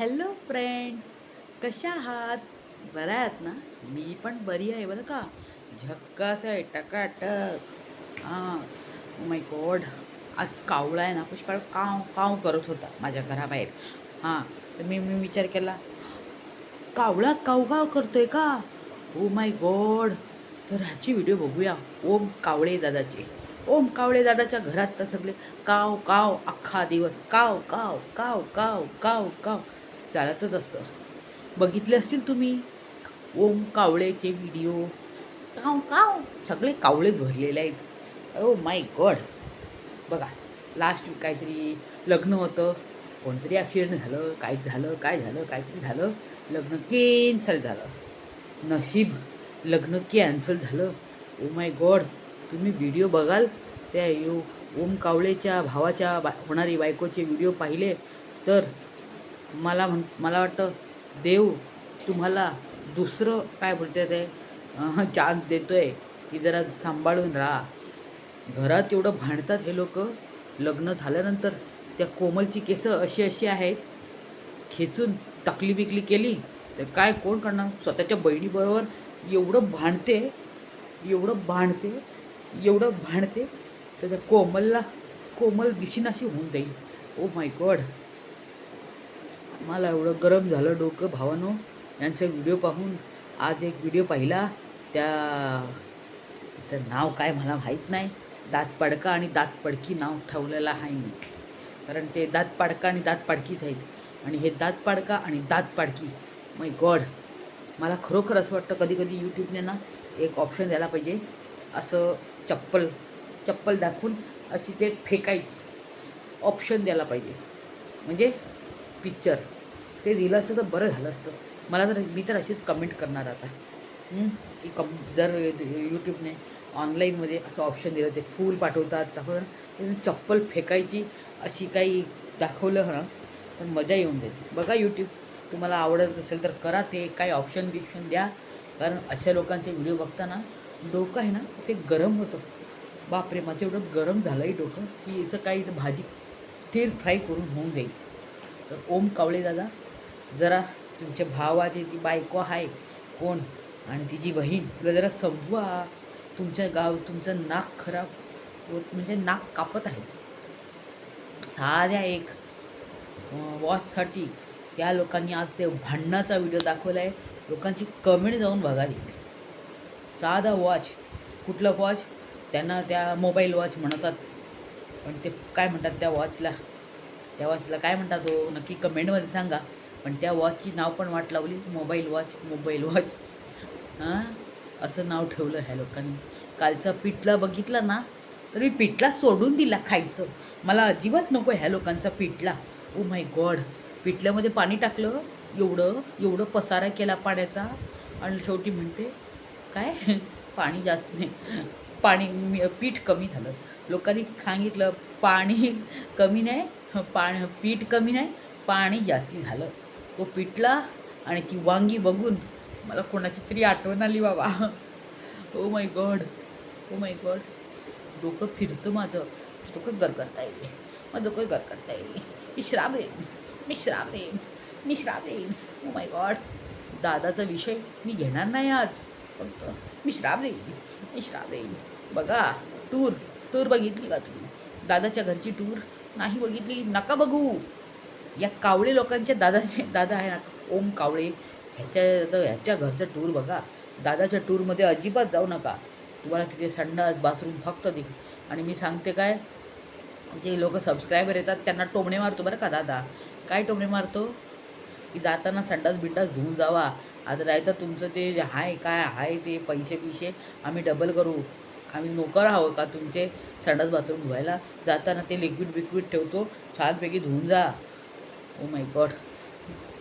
Hello friends कशा आहात? बऱ्या आहात ना? मी पण बरी आहे बरं का? झक्कास आहे टकाटक. हां. Oh माय गॉड आज कावळा आहे ना पुष्कळ काव काव करत होता माझ्या घराबाहेर. हां. तर मी मी विचार केला कावळा कावकाव करतोय का? ओ माय गॉड तर ह्याची व्हिडिओ बघूया. ओम कावळे दादाचे. ओम कावळे दादाच्या घरात तर सगळे काव काव अख्खा दिवस. काव काव काव काव काव काव. चालतच असतं. बघितले असतील तुम्ही? ओम कावळेचे व्हिडिओ काव काव. सगळे कावळेच भरलेले आहेत. ओ माय गॉड बघा लास्ट वीक काहीतरी लग्न होतं. कोणतरी ॲक्सिडेंट झालं काय झालं काय झालं काहीतरी झालं. लग्न कॅन्सल झालं. नशीब लग्न कॅन्सल झालं. ओ माय गॉड तुम्ही व्हिडिओ बघाल? त्या यो ओम कावळेच्या भावाच्या बा होणारी बायकोचे व्हिडिओ पाहिले. तर मला म्हण मला वाटतं देव तुम्हाला दुसरं काय बोलते ते चान्स देतो आहे की जरा सांभाळून राहा. घरात एवढं भांडतात हे लोक. लग्न झाल्यानंतर त्या कोमलची केसं अशी अशी आहेत. खेचून टाकली बिकली केली तर काय कोण करणार? स्वतःच्या बहिणीबरोबर एवढं भांडते एवढं भांडते एवढं भांडते तर त्या कोमलला कोमल दिशीनाशी होऊन जाईल. ओ माय गॉड मला एवढं गरम झालं डोकं भावानो यांचा व्हिडिओ पाहून आज एक व्हिडिओ पाहिला. त्या त्याचं नाव काय मला माहीत नाही. दात पडका आणि दात पडकी नाव ठेवलेलं आहे मी. कारण ते दात पाडका आणि दात पाडकीच आहेत. आणि हे दात पाडका आणि दात पाडकी माय गॉड मला खरोखर असं वाटतं कधी कधी यूट्यूबने ना एक ऑप्शन द्यायला पाहिजे. असं चप्पल चप्पल दाखवून अशी ते फेकायची ऑप्शन द्यायला पाहिजे. म्हणजे पिक्चर ते दिलं असतं तर बरं झालं असतं. मला तर मी तर अशीच कमेंट करणार आता. की कम जर यूट्यूबने ऑनलाईनमध्ये असं ऑप्शन दिलं ते फूल पाठवतात दाखवतात चप्पल फेकायची अशी काही दाखवलं ना तर मजा येऊन जाईल. बघा यूट्यूब तुम्हाला आवडत असेल तर करा ते काही ऑप्शन बिप्शन द्या. कारण अशा लोकांचे व्हिडिओ बघताना डोकं आहे ना ते गरम होतं. बापरे माझं एवढं गरम झालं आहे डोकं की असं काही इथं भाजी स्थिर फ्राय करून होऊन जाईल. तर ओम कावळे दादा जरा तुमच्या भावाची जी बायको आहे कोण? आणि तिची बहीण तिला जरा समजवा तुमच्या गाव तुमचं नाक खराब होत म्हणजे नाक कापत आहे. साध्या एक वॉचसाठी या लोकांनी आज ते भांडणाचा व्हिडिओ दाखवला आहे लोकांची कमेंट जाऊन बघाली साधा वॉच कुठलं वॉच त्यांना त्या मोबाईल वॉच म्हणतात. पण ते काय म्हणतात त्या वॉचला त्या वॉचला काय म्हणतात तो? नक्की कमेंटमध्ये सांगा. पण त्या वॉचची नाव पण वाट लावली. Mobile watch mobile watch. हां? असं नाव ठेवलं ह्या लोकांनी. कालचा पिठला बघितला ना तरी पिठला सोडून दिला खायचं. मला अजिबात नको ह्या लोकांचा पिठला. ओ माय गॉड पिठल्यामध्ये पाणी टाकलं हो. एवढं एवढं पसारा केला पाण्याचा. आणि शेवटी म्हणते काय? पाणी जास्त नाही. पाणी मी- पीठ कमी झालं. लोकांनी सांगितलं पाणी कमी नाही पाणी पीठ कमी नाही पाणी जास्ती झालं. तो पिठला आणि ती वांगी बघून मला कोणाची तरी आठवण आली बाबा. ओ my God O my God डोकं फिरतं माझं. डोकं गरगरता येईल मग डोकं गरगरता येईल मी श्राप देईन मी श्राप देईन मी श्राप देईन ओ oh माय गॉड दादाचा विषय मी घेणार नाही आज. फक्त मी श्राप देईन मी श्राप देईन बघा टूर टूर बघितली का तुम्ही? दादाच्या घरची टूर नाही बघितली. नका बघू. या कावळे लोकांच्या दादाचे दादा आहे ना ओम कावळे. ह्याच्या ह्याच्या घरचं टूर बघा. दादाच्या टूरमध्ये अजिबात जाऊ नका. तुम्हाला तिथे संडास बाथरूम फक्त दे आणि मी सांगते काय? जे लोक सबस्क्रायबर येतात त्यांना टोमणे मारतो बरं का दादा. काय टोमणे मारतो? की जाताना संडास बिंडास धुवून जावा. आता नाही तर तुमचं ते आहे काय आहे ते पैसे पिशे आम्ही डबल करू. आम्ही नोकर आहोत का? तुमचे संडास बाथरूम धुवायला जाताना ते लिक्विड बिक्विड ठेवतो छानपैकी धुवून जा. ओ माय गॉड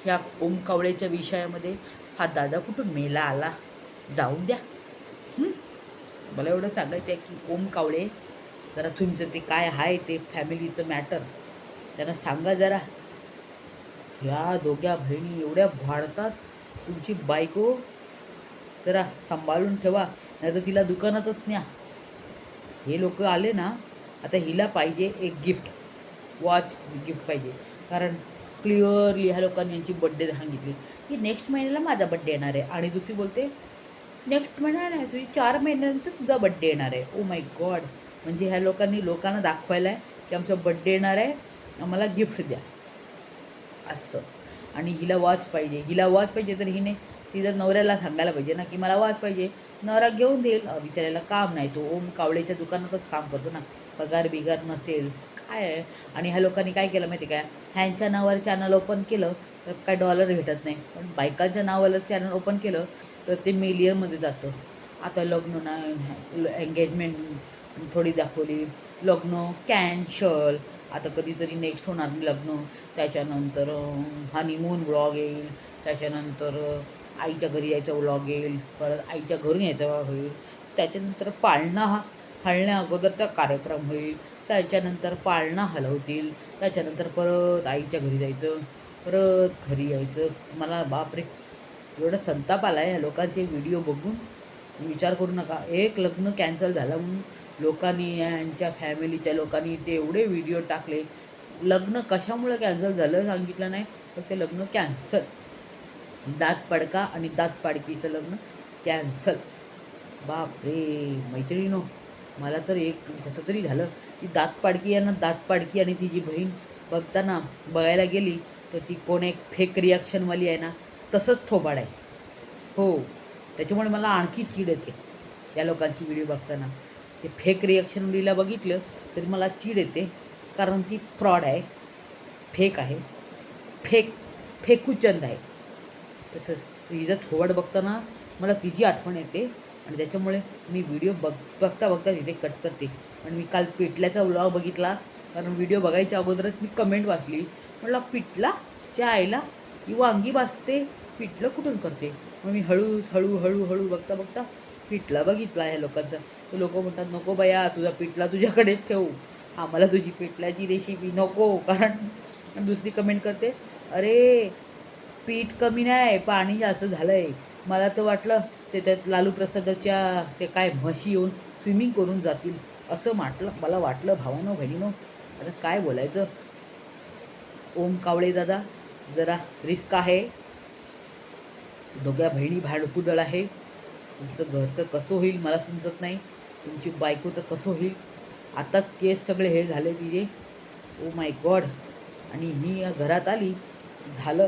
ह्या ओम कावळेच्या विषयामध्ये हा दादा कुठून मेला आला? जाऊन द्या. मला एवढं सांगायचं आहे की ओम कावळे जरा तुमचं ते काय आहे ते फॅमिलीचं मॅटर त्यांना सांगा जरा. ह्या दोघ्या बहिणी एवढ्या भाडतात तुमची बायको जरा सांभाळून ठेवा नाही तर तिला दुकानातच न्या. हे लोक आले ना आता हिला पाहिजे एक गिफ्ट वॉच गिफ्ट पाहिजे. कारण क्लिअरली ह्या लोकांनी यांची बड्डे सांगितली. की नेक्स्ट महिन्याला माझा बड्डे येणार आहे. आणि दुसरी बोलते नेक्स्ट महिना नाही तुझी चार महिन्यानंतर तुझा बड्डे येणार आहे. ओ माय गॉड म्हणजे ह्या लोकांनी लोकांना दाखवायला आहे की आमचा बड्डे येणार आहे. आम्हाला गिफ्ट द्या. असं. आणि हिला वॉच पाहिजे. हिला वॉच पाहिजे तर हिने तिथं नवऱ्याला सांगायला पाहिजे ना की मला वॉच पाहिजे. नवरा घेऊन देईल अं, बिचाऱ्याला काम नाही. तो ओम कावळेच्या दुकानातच काम करतो ना. पगार बिगार नसेल. काय आहे? आणि ह्या लोकांनी काय केलं माहिती काय ह्यांच्या नावावर चॅनल ओपन केलं तर काय डॉलर भेटत नाही. पण बायकांच्या नावावर चॅनल ओपन केलं तर ते मिलियनमध्ये जातं. आता लग्न नाही एंगेजमेंट थोडी दाखवली. लग्न कॅन्शल आता कधीतरी नेक्स्ट होणार लग्न. त्याच्यानंतर हनीमून ब्लॉग येईल. त्याच्यानंतर आईच्या घरी यायचा व्लॉग येईल परत आईच्या घरून यायचा होईल. त्याच्यानंतर पाळणा हा हलण्या अगोदरचा कार्यक्रम होईल. त्याच्यानंतर पाळणा हलवतील. त्याच्यानंतर परत आईच्या घरी जायचं परत घरी यायचं. मला बापरे एवढा संताप आला आहे ह्या लोकांचे व्हिडिओ बघून. विचार करू नका. एक लग्न कॅन्सल झालं म्हणून लोकांनी यांच्या फॅमिलीच्या लोकांनी ते एवढे व्हिडिओ टाकले. लग्न कशामुळे कॅन्सल झालं सांगितलं नाही. तर ते लग्न कॅन्सल दात पडका आणि दात पाडकीचं लग्न कॅन्सल बाप रे मैत्रिणीनो मला तर एक कसं तरी झालं की दात पाडकी यांना दात पाडकी आणि तिची बहीण बघताना बघायला गेली तर ती कोण एक फेक रिॲक्शनवाली आहे ना तसंच थोबाड आहे. हो त्याच्यामुळे मला आणखी चीड येते या लोकांची व्हिडिओ बघताना. ते फेक रिॲक्शनवालीला बघितलं तरी मला चीड येते कारण ती फ्रॉड आहे फेक आहे फेक फेकूचंद आहे. तसं तिचा थोवड बघताना मला तिची आठवण येते आणि त्याच्यामुळे मी व्हिडिओ बघ बघता बघता तिथे कट करते. आणि मी काल पिठल्याचा व्लॉग बघितला कारण व्हिडिओ बघायच्या अगोदरच मी कमेंट वाचली. म्हटलं पिटला? च्या आईला ही वांगी भाजते पिठलं कुठून करते? मग मी हळू हळू हळू हळू बघता बघता पिठला बघितला ह्या लोकांचा. तर लोक म्हणतात नको बया तुझा पिठला तुझ्याकडेच ठेवू. आम्हाला तुझी पिठल्याची रेसिपी नको. कारण दुसरी कमेंट करते अरे पीठ कमी नाही आहे पाणी जास्त झालं आहे मला तर वाटलं ते त्यात लालू प्रसादाच्या ते काय म्हशी येऊन स्विमिंग करून जातील असं म्हटलं. मला वाटलं भावानो बहिणीनो आता काय बोलायचं? ओम कावळे दादा जरा रिस्क आहे. दोघ्या बहिणी भाडकुदळ आहे. तुमचं घरचं कसं होईल मला समजत नाही. तुमची बायकोचं कसं होईल? आताच केस सगळे हे झाले तिचे. ओ माय गॉड आणि मी घरात आली. झालं.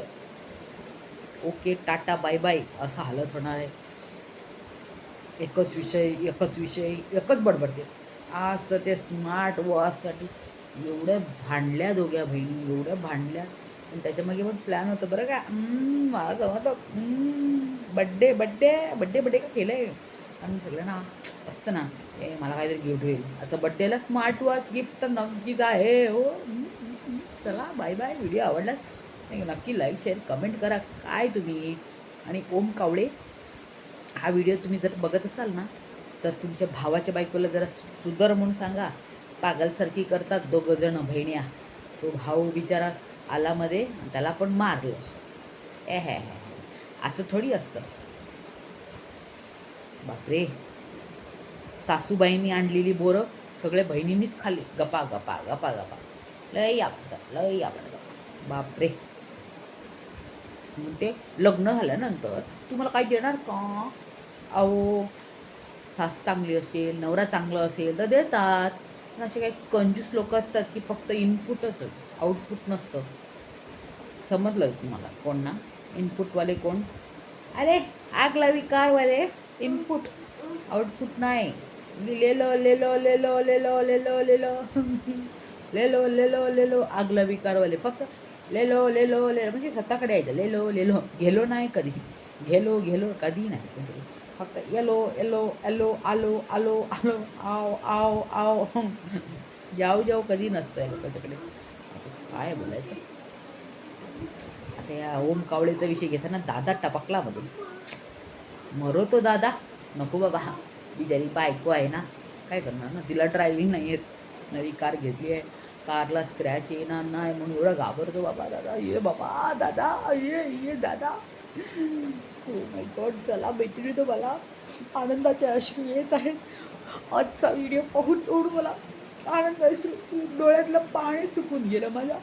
ओके टाटा बाय बाय असं हालत होणार आहे. एकच विषय एकच विषय एकच बडबडते आज तर ते स्मार्ट वॉचसाठी एवढ्या भांडल्या दोघ्या बहिणी एवढ्या भांडल्या. आणि त्याच्यामागे पण प्लॅन होतं बरं का. माझं मला समजलं बड्डे बड्डे बड्डे बड्डे का केलं आहे आणि सगळ्यांना असतं ना ए मला काहीतरी गिफ्ट होईल. आता बड्डेला स्मार्ट वॉच गिफ्ट तर नक्कीच आहे हो. चला बाय बाय. व्हिडिओ आवडला? नक्की लाईक शेअर कमेंट करा काय तुम्ही. आणि ओम कावळे हा व्हिडिओ तुम्ही जर बघत असाल ना तर तुमच्या भावाच्या बायकोला जरा सुधर म्हणून सांगा. पागलसारखी करतात दोघं जण बहिण्या. तो भाऊ बिचारा आला मध्ये त्याला पण मारलं. ए हे असं थोडी असतं. बापरे. सासूबाईंनी आणलेली बोरं सगळ्या बहिणींनीच खाल्ली. गपा गपा गपा गपा. लय आपलं लय आवडतं बापरे. ते लग्न झाल्यानंतर तुम्हाला काही देणार का? अहो सास चांगली असेल नवरा चांगला असेल तर देतात. पण असे काही कंजूस लोक असतात की फक्त इनपुटच आउटपुट नसतं. समजलं तुम्हाला कोण ना? इनपुटवाले कोण? अरे आग लावी कारवाले. इनपुट आउटपुट नाही. लेलो लेलो लेलो लेलो लेलो लेलो लेलो लेलो लेलो आग लावी कारवाले. फक्त लेलो लेलो लेलो म्हणजे स्वतःकडे यायचं. लेलो लेलो गेलो नाही कधी. गेलो गेलो कधी नाही. फक्त येलो येलो येलो आलो आलो आलो आव आव आव. जाऊ जाऊ कधी नसतं या लोकांच्याकडे. आता काय बोलायचं? आता या ओम कावळेचा विषय घेताना दादा टपकला मध्ये. मरो तो दादा. नको बाबा. बिचारी बायको आहे ना. काय करणार ना? तिला ड्रायव्हिंग नाही येत नवी कार घेतली आहे. कारला स्क्रॅच येणार नाही म्हणून एवढा घाबरतो बाबा दादा ये बाबा दादा ये ये दादा. हो माय गॉड चला मैत्रिणी तो मला आनंदाचे अश्रू येत आहेत. आजचा व्हिडिओ पाहून पाहून मला आनंद अश्रू डोळ्यातलं पाणी सुकून गेलं माझ्या.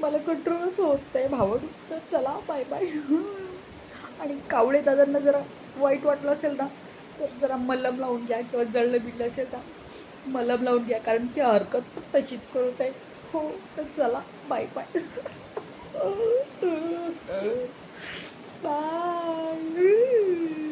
मला कंट्रोलच होत आहे भावड. तर चला बाय बाय आणि कावळे दादांना जरा वाईट वाटलं असेल ना तर जरा मलम लावून घ्या किंवा जळलं बिडलं असेल तर मलम लावून घ्या कारण ती हरकत पण तशीच करत आहे हो तर चला. Bye bye. बाय.